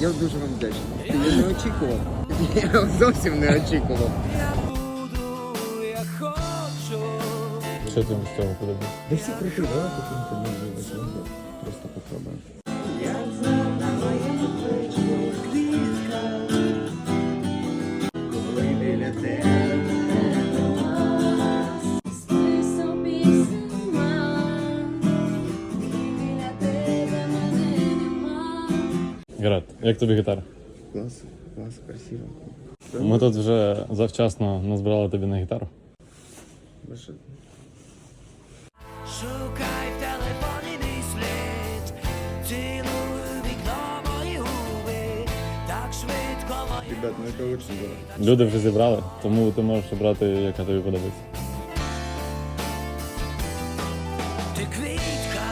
Я дуже вам вдячний. Я не очікував. Я зовсім не очікував. Що тобі з цього подобається? Да всі круті, давай каким-то Град, як тобі гітара? Клас, клас, красиво. Ми тут вже завчасно назбирали тобі на гітару. Боже. Шукай в телефоні мій слід, цілую вікно мої губи, так швидко мої... Ребят, ну это очень здорово. Люди вже зібрали, тому ти можеш обрати, яка тобі подобається. Ти квітка,